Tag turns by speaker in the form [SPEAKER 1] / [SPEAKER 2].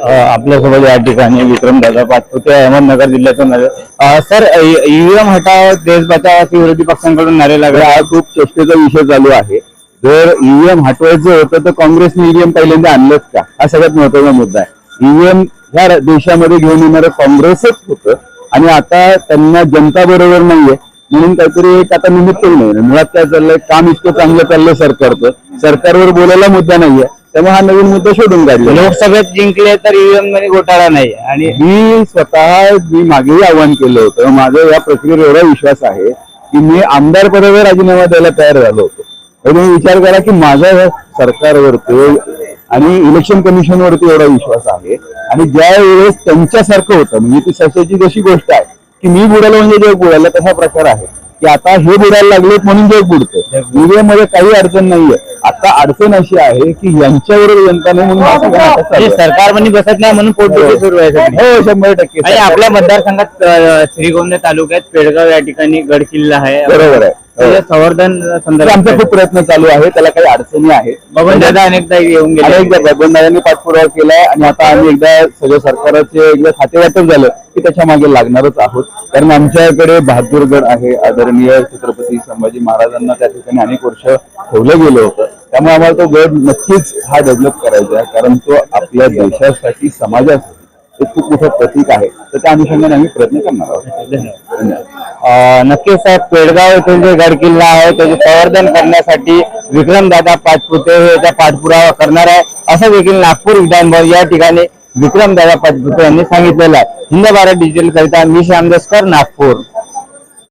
[SPEAKER 1] आपल्यासोबत या ठिकाणी विक्रमदादा पाचपुते अहमदनगर जिल्ह्यातून सर ईव्हीएम हटाव देश बचाव विरोधी पक्षांकडून नारे लागले.
[SPEAKER 2] हा खूप चर्चेचा विषय चालू आहे. जर ईव्हीएम हटवायचं होतं तर काँग्रेसने ईव्हीएम पहिल्यांदा आणलंच का? हा सगळ्यात महत्त्वाचा मुद्दा आहे. ईव्हीएम ह्या देशामध्ये घेऊन येणारं काँग्रेसच होतं. आणि आता त्यांना जनता बरोबर नाहीये. म्हणून काहीतरी एक आता निमित्त नाही मुळात काय चाललंय? काम इतकं चांगलं चाललंय सरकारचं. सरकारवर बोलायला मुद्दा नाहीये. त्यामुळे हा नवीन मुद्दा शोधून काढला
[SPEAKER 1] लोकसभेत जिंकले तर ईव्हीएममध्ये घोटाळा नाही. आणि
[SPEAKER 2] मी स्वतः मी मागेही आव्हान केलं होतं. माझा या प्रक्रियेवर एवढा विश्वास आहे की मी आमदार पदावर राजीनामा द्यायला तयार झालो होतो. तुम्ही विचार करा की माझा या सरकारवरती आणि इलेक्शन कमिशनवरती एवढा विश्वास आहे. आणि ज्या वेळेस त्यांच्यासारखं होतं म्हणजे ती सशाची जशी गोष्ट आहे की मी बुडालो म्हणजे जग बुडालं तसा प्रकार आहे. की आता हे बुडायला लागलेत म्हणून जग बुडतं मीडिया मध्ये काही अडचण नाहीये. आता अडचण अशी आहे की यांच्याबरोबर जनता नाही म्हणून
[SPEAKER 1] म्हणजे. सरकारमध्ये बसत नाही म्हणून पोटदुखी सुरू आहे.
[SPEAKER 2] हो शंभर टक्के.
[SPEAKER 1] आणि आपल्या मतदारसंघात श्रीगोंदा तालुक्यात पेडगाव या ठिकाणी गड किल्ला आहे.
[SPEAKER 2] बरोबर आहे.
[SPEAKER 1] त्याच्या संवर्धन संदर्भात
[SPEAKER 2] आमचा खूप प्रयत्न चालू आहे त्याला काही अडचणी आहेत.
[SPEAKER 1] बबन दादा अनेकदा येऊन गेले.
[SPEAKER 2] अनेकदा बबनदादांनी पाठपुरावा केलाय आणि आता आम्ही एकदा सगळं सरकारचे एकदा खातेवाटप झालं की त्याच्यामागे लागणारच आहोत. कारण आमच्याकडे बहादूरगड आहे आदरणीय छत्रपती संभाजी महाराजांना त्या ठिकाणी अनेक वर्ष ठेवलं गेलं होतं. त्यामुळे आम्हाला तो गड नक्कीच हा डेव्हलप करायचा आहे कारण तो आपल्या देशासाठी समाजासाठी एक खूप मोठं प्रतीक आहे. तर त्या अनुषंगाने आम्ही प्रयत्न करणार आहोत.
[SPEAKER 1] नक्कीच साहेब पेडगाव येथील जे गड किल्ला आहे त्याचे संवर्धन करण्यासाठी विक्रमदादा पाचपुते हे याचा पाठपुरावा करणार आहे. असं देखील नागपूर विधानभवन या ठिकाणी विक्रमदादा पाचपुते यांनी सांगितलेलं आहे. हिंद भारत डिजिटल करिता मी श्यामदासकर नागपूर.